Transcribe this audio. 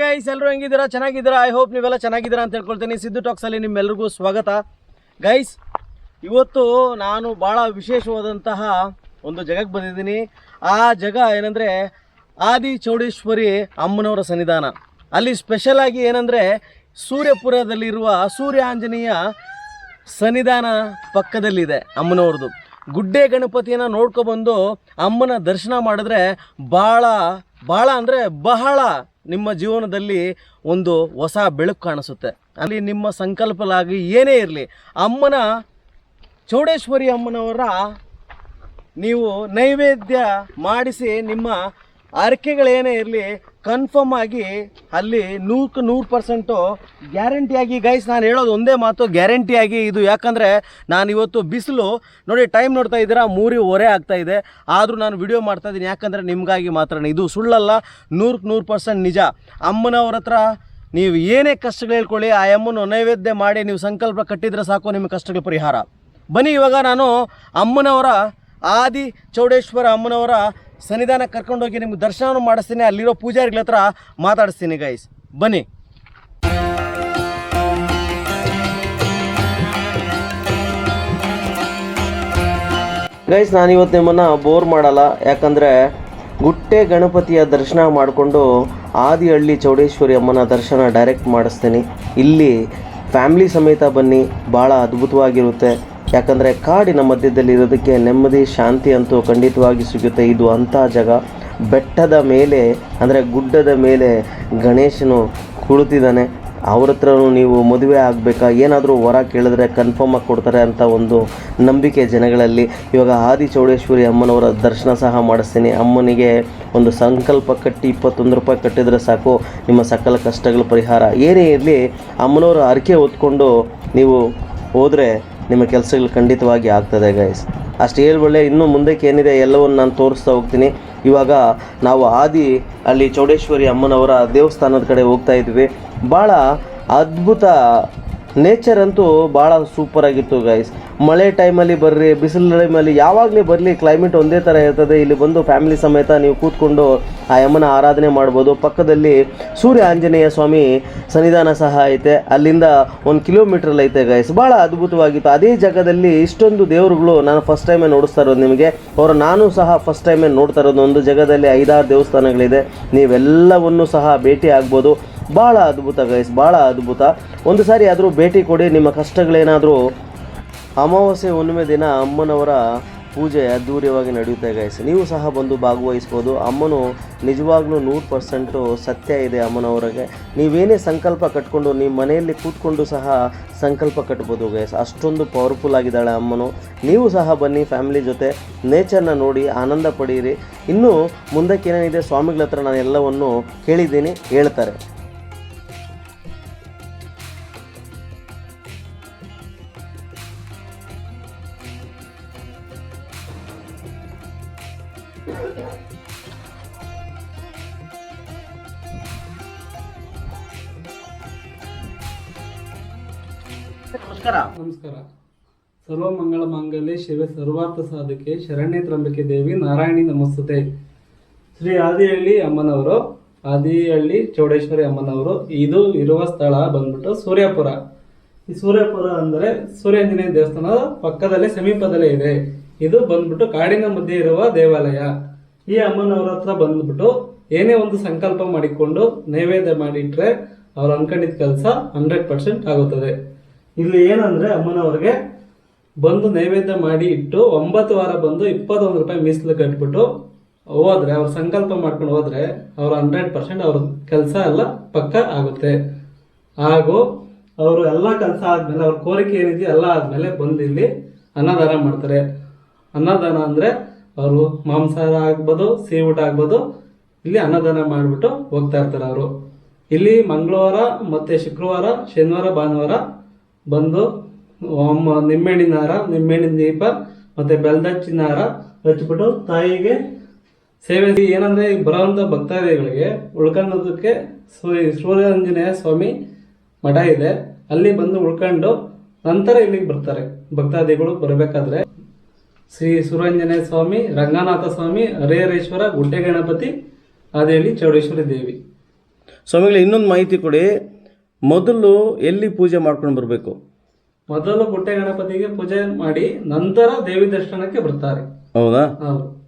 Guys ಎಲ್ಲರೂ ಹೆಂಗಿದ್ದೀರಾ? ಚೆನ್ನಾಗಿದ್ದೀರಾ? I hope ನೀವೆಲ್ಲ ಚೆನ್ನಾಗಿದ್ದೀರಾ ಅಂತ ಹೇಳ್ಕೊಳ್ತೀನಿ. ಸಿದ್ದು ಟಾಕ್ಸಲ್ಲಿ ನಿಮ್ಮೆಲ್ರಿಗೂ ಸ್ವಾಗತ. ಗೈಸ್ ಇವತ್ತು ನಾನು ಭಾಳ ವಿಶೇಷವಾದಂತಹ ಒಂದು ಜಗಕ್ಕೆ ಬಂದಿದ್ದೀನಿ. ಆ ಜಗ ಏನಂದರೆ ಆದಿ ಚೌಡೇಶ್ವರಿ ಅಮ್ಮನವರ ಸನ್ನಿಧಾನ. ಅಲ್ಲಿ ಸ್ಪೆಷಲ್ ಆಗಿ ಏನಂದರೆ ಸೂರ್ಯಪುರದಲ್ಲಿರುವ ಸೂರ್ಯ ಆಂಜನೇಯ ಸನ್ನಿಧಾನ ಪಕ್ಕದಲ್ಲಿದೆ ಅಮ್ಮನವ್ರದ್ದು. ಗುಡ್ಡೆ ಗಣಪತಿಯನ್ನು ನೋಡ್ಕೊಬಂದು ಅಮ್ಮನ ದರ್ಶನ ಮಾಡಿದ್ರೆ ಭಾಳ ಭಾಳ ಅಂದರೆ ಬಹಳ ನಿಮ್ಮ ಜೀವನದಲ್ಲಿ ಒಂದು ಹೊಸ ಬೆಳಕು ಕಾಣಿಸುತ್ತೆ. ಅಲ್ಲಿ ನಿಮ್ಮ ಸಂಕಲ್ಪಲಾಗಿ ಏನೇ ಇರಲಿ, ಅಮ್ಮನ, ಚೌಡೇಶ್ವರಿ ಅಮ್ಮನವರ ನೀವು ನೈವೇದ್ಯ ಮಾಡಿಸಿ ನಿಮ್ಮ ಹರಕೆಗಳೇನೇ ಇರಲಿ ಕನ್ಫರ್ಮ್ ಆಗಿ ಅಲ್ಲಿ ನೂರಕ್ಕೆ ನೂರು ಪರ್ಸೆಂಟು ಗ್ಯಾರಂಟಿಯಾಗಿ ಗೈಸ್ ನಾನು ಹೇಳೋದು ಒಂದೇ ಮಾತು ಗ್ಯಾರಂಟಿಯಾಗಿ ಇದು ಯಾಕಂದರೆ ನಾನು ಇವತ್ತು ಬಿಸಿಲು, ನೋಡಿ ಟೈಮ್ ನೋಡ್ತಾ ಇದ್ದೀರಾ ಮೂರುವರೆ ಆಗ್ತಾ ಇದೆ. ಆದರೂ ನಾನು ವಿಡಿಯೋ ಮಾಡ್ತಾ ಇದ್ದೀನಿ, ಯಾಕಂದರೆ ನಿಮಗಾಗಿ ಮಾತ್ರ ಇದು ಸುಳ್ಳಲ್ಲ, ನೂರಕ್ಕೆ ನೂರು ಪರ್ಸೆಂಟ್ ನಿಜ. ಅಮ್ಮನವ್ರ ಹತ್ರ ನೀವು ಏನೇ ಕಷ್ಟಗಳು ಹೇಳ್ಕೊಳ್ಳಿ, ಆ ಅಮ್ಮನ ನೈವೇದ್ಯ ಮಾಡಿ ನೀವು ಸಂಕಲ್ಪ ಕಟ್ಟಿದರೆ ಸಾಕು ನಿಮ್ಮ ಕಷ್ಟಗಳ ಪರಿಹಾರ. ಬನ್ನಿ, ಇವಾಗ ನಾನು ಅಮ್ಮನವರ, ಆದಿ ಚೌಡೇಶ್ವರ ಅಮ್ಮನವರ ಸನ್ನಿಧಾನ ಕರ್ಕೊಂಡೋಗಿ ನಿಮ್ಗೆ ದರ್ಶನ ಮಾಡಿಸ್ತೀನಿ, ಅಲ್ಲಿರೋ ಪೂಜಾರಿಗಳ ಹತ್ರ ಮಾತಾಡಿಸ್ತೀನಿ ಗೈಸ್ ಬನ್ನಿ. ಗೈಸ್ ನಾನು ಇವತ್ತು ನಿಮ್ಮನ್ನು ಬೋರ್ ಮಾಡಲ್ಲ. ಯಾಕಂದರೆ ಗುಟ್ಟೆ ಗಣಪತಿಯ ದರ್ಶನ ಮಾಡಿಕೊಂಡು ಆದಿಹಳ್ಳಿ ಚೌಡೇಶ್ವರಿ ಅಮ್ಮನ ದರ್ಶನ ಡೈರೆಕ್ಟ್ ಮಾಡಿಸ್ತೀನಿ. ಇಲ್ಲಿ ಫ್ಯಾಮ್ಲಿ ಸಮೇತ ಬನ್ನಿ, ಭಾಳ ಅದ್ಭುತವಾಗಿರುತ್ತೆ. ಯಾಕಂದರೆ ಕಾಡಿನ ಮಧ್ಯದಲ್ಲಿ ಇರೋದಕ್ಕೆ ನೆಮ್ಮದಿ, ಶಾಂತಿ ಅಂತೂ ಖಂಡಿತವಾಗಿ ಸಿಗುತ್ತೆ. ಇದು ಅಂಥ ಜಾಗ. ಬೆಟ್ಟದ ಮೇಲೆ, ಅಂದರೆ ಗುಡ್ಡದ ಮೇಲೆ ಗಣೇಶನು ಕುಳಿತಿದ್ದಾನೆ. ಅವ್ರ ಹತ್ರನೂ ನೀವು ಮದುವೆ ಆಗಬೇಕಾ? ಏನಾದರೂ ವರ ಕೇಳಿದ್ರೆ ಕನ್ಫರ್ಮ್ ಆಗಿ ಕೊಡ್ತಾರೆ ಅಂತ ಒಂದು ನಂಬಿಕೆ ಜನಗಳಲ್ಲಿ. ಇವಾಗ ಆದಿ ಚೌಡೇಶ್ವರಿ ಅಮ್ಮನವರ ದರ್ಶನ ಸಹ ಮಾಡಿಸ್ತೀನಿ. ಅಮ್ಮನಿಗೆ ಒಂದು ಸಂಕಲ್ಪ ಕಟ್ಟಿ ಇಪ್ಪತ್ತೊಂದು ರೂಪಾಯಿ ಕಟ್ಟಿದರೆ ಸಾಕು. ನಿಮ್ಮ ಸಕಲ ಕಷ್ಟಗಳ ಪರಿಹಾರ. ಏನೇ ಇರಲಿ, ಅಮ್ಮನವರ ಅರಿಕೆ ಹೊತ್ಕೊಂಡು ನೀವು ಹೋದರೆ ನಿಮ್ಮ ಕೆಲಸಗಳು ಖಂಡಿತವಾಗಿ ಆಗ್ತದೆ ಗೈಸ್ ಅಷ್ಟು ಹೇಳ್ಬಳ್ಳೆ ಇನ್ನೂ ಮುಂದಕ್ಕೆ ಏನಿದೆ ಎಲ್ಲವನ್ನು ನಾನು ತೋರಿಸ್ತಾ ಹೋಗ್ತೀನಿ. ಇವಾಗ ನಾವು ಆದಿ ಅಲ್ಲಿ ಚೌಡೇಶ್ವರಿ ಅಮ್ಮನವರ ದೇವಸ್ಥಾನದ ಕಡೆ ಹೋಗ್ತಾ ಇದ್ವಿ. ಭಾಳ ಅದ್ಭುತ ನೇಚರ್ ಅಂತೂ ಭಾಳ ಸೂಪರ್ ಆಗಿತ್ತು ಗೈಸ್ ಮಳೆ ಟೈಮಲ್ಲಿ ಬರ್ರಿ, ಬಿಸಿಲು ಟೈಮಲ್ಲಿ ಯಾವಾಗಲೇ ಬರಲಿ ಕ್ಲೈಮೇಟ್ ಒಂದೇ ಥರ ಇರ್ತದೆ. ಇಲ್ಲಿ ಬಂದು ಫ್ಯಾಮಿಲಿ ಸಮೇತ ನೀವು ಕೂತ್ಕೊಂಡು ಆ ಯಮ್ಮನ ಆರಾಧನೆ ಮಾಡ್ಬೋದು. ಪಕ್ಕದಲ್ಲಿ ಸೂರ್ಯ ಆಂಜನೇಯ ಸ್ವಾಮಿ ಸನ್ನಿಧಾನ ಸಹ ಐತೆ. ಅಲ್ಲಿಂದ ಒಂದು ಕಿಲೋಮೀಟ್ರಲ್ಲಿ ಐತೆ ಗೈಸ್ ಭಾಳ ಅದ್ಭುತವಾಗಿತ್ತು. ಅದೇ ಜಾಗದಲ್ಲಿ ಇಷ್ಟೊಂದು ದೇವರುಗಳು ನಾನು ಫಸ್ಟ್ ಟೈಮೇ ನೋಡಿಸ್ತಾ ಇರೋದು ನಿಮಗೆ. ಅವರು ನಾನು ಸಹ ಫಸ್ಟ್ ಟೈಮೇ ನೋಡ್ತಾ ಇರೋದು. ಒಂದು ಜಾಗದಲ್ಲಿ ಐದಾರು ದೇವಸ್ಥಾನಗಳಿದೆ. ನೀವೆಲ್ಲವನ್ನು ಸಹ ಭೇಟಿ ಆಗ್ಬೋದು. ಭಾಳ ಅದ್ಭುತ ಗೈಸ್ ಭಾಳ ಅದ್ಭುತ. ಒಂದು ಸಾರಿ ಆದರೂ ಭೇಟಿ ಕೊಡಿ, ನಿಮ್ಮ ಕಷ್ಟಗಳೇನಾದರೂ. ಅಮಾವಾಸ್ಯೆ ಹುಣ್ಣಿಮೆ ದಿನ ಅಮ್ಮನವರ ಪೂಜೆ ಅದ್ಧೂರಿಯವಾಗಿ ನಡೆಯುತ್ತೆ ಗೈಸ್ ನೀವು ಸಹ ಬಂದು ಭಾಗವಹಿಸ್ಬೋದು. ಅಮ್ಮನು ನಿಜವಾಗ್ಲೂ ನೂರು ಪರ್ಸೆಂಟು ಸತ್ಯ ಇದೆ ಅಮ್ಮನವರಿಗೆ. ನೀವೇನೇ ಸಂಕಲ್ಪ ಕಟ್ಕೊಂಡು ನಿಮ್ಮ ಮನೆಯಲ್ಲಿ ಕೂತ್ಕೊಂಡು ಸಹ ಸಂಕಲ್ಪ ಕಟ್ಬೋದು ಗೈಸ್ ಅಷ್ಟೊಂದು ಪವರ್ಫುಲ್ ಆಗಿದ್ದಾಳೆ ಅಮ್ಮನು. ನೀವು ಸಹ ಬನ್ನಿ ಫ್ಯಾಮಿಲಿ ಜೊತೆ. ನೇಚರ್ನ ನೋಡಿ ಆನಂದ ಪಡೀರಿ. ಇನ್ನು ಮುಂದಕ್ಕೆ ಏನೇನಿದೆ ಸ್ವಾಮಿಗಳ ಹತ್ರ ನಾನು ಎಲ್ಲವನ್ನು ಕೇಳಿದ್ದೀನಿ, ಹೇಳ್ತಾರೆ. ನಮಸ್ಕಾರ. ನಮಸ್ಕಾರ. ಸರ್ವಮಂಗಳ ಮಾಂಗಲ್ಯ, ಶಿವ ಸರ್ವಾರ್ಥ ಸಾಧಕೆ, ಶರಣ್ಯ ತ್ರಂಬಿಕೆ ದೇವಿ, ನಾರಾಯಣಿ ನಮಸ್ತತೆ ಶ್ರೀ ಆದಿಹಳ್ಳಿ ಅಮ್ಮನವರು, ಆದಿಹಳ್ಳಿ ಚೌಡೇಶ್ವರಿ ಅಮ್ಮನವರು ಇದು ಇರುವ ಸ್ಥಳ ಬಂದ್ಬಿಟ್ಟು ಸೂರ್ಯಾಪುರ. ಈ ಸೂರ್ಯಾಪುರ ಅಂದರೆ ಸೂರ್ಯಾಂಜನೇಯ ದೇವಸ್ಥಾನದ ಪಕ್ಕದಲ್ಲೇ, ಸಮೀಪದಲ್ಲೇ ಇದೆ. ಇದು ಬಂದ್ಬಿಟ್ಟು ಕಾಡಿನ ಮಧ್ಯೆ ಇರುವ ದೇವಾಲಯ. ಈ ಅಮ್ಮನವ್ರ ಹತ್ರ ಬಂದ್ಬಿಟ್ಟು ಏನೇ ಒಂದು ಸಂಕಲ್ಪ ಮಾಡಿಕೊಂಡು ನೈವೇದ್ಯ ಮಾಡಿಟ್ರೆ ಅವ್ರು ಅನ್ಕೊಂಡಿದ್ದ ಕೆಲಸ ಹಂಡ್ರೆಡ್ ಪರ್ಸೆಂಟ್ ಆಗುತ್ತದೆ. ಇಲ್ಲಿ ಏನಂದ್ರೆ ಅಮ್ಮನವ್ರಿಗೆ ಬಂದು ನೈವೇದ್ಯ ಮಾಡಿ ಇಟ್ಟು ಒಂಬತ್ತು ವಾರ ಬಂದು ಇಪ್ಪತ್ತೊಂದು ರೂಪಾಯಿ ಮೀಸಲು ಕಟ್ಬಿಟ್ಟು ಹೋದ್ರೆ, ಅವ್ರ ಸಂಕಲ್ಪ ಮಾಡ್ಕೊಂಡು ಹೋದ್ರೆ ಅವ್ರ ಹಂಡ್ರೆಡ್ ಪರ್ಸೆಂಟ್ ಅವ್ರ ಕೆಲಸ ಎಲ್ಲ ಪಕ್ಕ ಆಗುತ್ತೆ. ಹಾಗೂ ಅವರು ಎಲ್ಲ ಕೆಲಸ ಆದ್ಮೇಲೆ ಅವ್ರ ಕೋರಿಕೆ ಏನಿದೆಯೋ ಎಲ್ಲ ಆದ್ಮೇಲೆ ಬಂದು ಇಲ್ಲಿ ಅನ್ನದಾನ ಮಾಡ್ತಾರೆ. ಅನ್ನದಾನ ಅಂದ್ರೆ ಅವರು ಮಾಂಸಾಹಾರ ಆಗ್ಬೋದು ಸಿಹಿ ಊಟ ಆಗ್ಬೋದು ಇಲ್ಲಿ ಅನ್ನದಾನ ಮಾಡಿಬಿಟ್ಟು ಹೋಗ್ತಾ ಇರ್ತಾರೆ ಅವರು. ಇಲ್ಲಿ ಮಂಗಳವಾರ ಮತ್ತೆ ಶುಕ್ರವಾರ, ಶನಿವಾರ, ಭಾನುವಾರ ಬಂದು ನಿಂಬೆಹಣ್ಣಿನ ಹಾರ, ನಿಂಬೆಹಣ್ಣಿನ ದೀಪ ಮತ್ತೆ ಬೆಲ್ದಚ್ಚಿನ ಹಾರ ಹಚ್ಚಿಬಿಟ್ಟು ತಾಯಿಗೆ ಸೇವೆ ಏನಂದ್ರೆ ಬರೋವಂಥ ಭಕ್ತಾದಿಗಳಿಗೆ ಉಳ್ಕೊಳ್ಳೋದಕ್ಕೆ ಸೂರ್ಯ ಸೂರ್ಯಾಂಜನೇಯ ಸ್ವಾಮಿ ಮಠ ಇದೆ. ಅಲ್ಲಿ ಬಂದು ಉಳ್ಕೊಂಡು ನಂತರ ಇಲ್ಲಿಗೆ ಬರ್ತಾರೆ. ಭಕ್ತಾದಿಗಳು ಬರಬೇಕಾದ್ರೆ. ಶ್ರೀ ಸುರಂಜನೇಯ ಸ್ವಾಮಿ ರಂಗನಾಥ ಸ್ವಾಮಿ ಹರಿಹರೇಶ್ವರ ಗುಡ್ಡೆ ಗಣಪತಿ ಅದೇಲಿ ಚೌಡೇಶ್ವರಿ ದೇವಿ. ಸ್ವಾಮಿಗಳು ಇನ್ನೊಂದು ಮಾಹಿತಿ ಕೊಡಿ. ಮೊದಲು ಎಲ್ಲಿ ಪೂಜೆ ಮಾಡ್ಕೊಂಡು ಬರಬೇಕು? ಮೊದಲು ಗುಡ್ಡೆ ಗಣಪತಿಗೆ ಪೂಜೆ ಮಾಡಿ ನಂತರ ದೇವಿ ದರ್ಶನಕ್ಕೆ ಬರ್ತಾರೆ. ಹೌದಾ? ಹೌದು.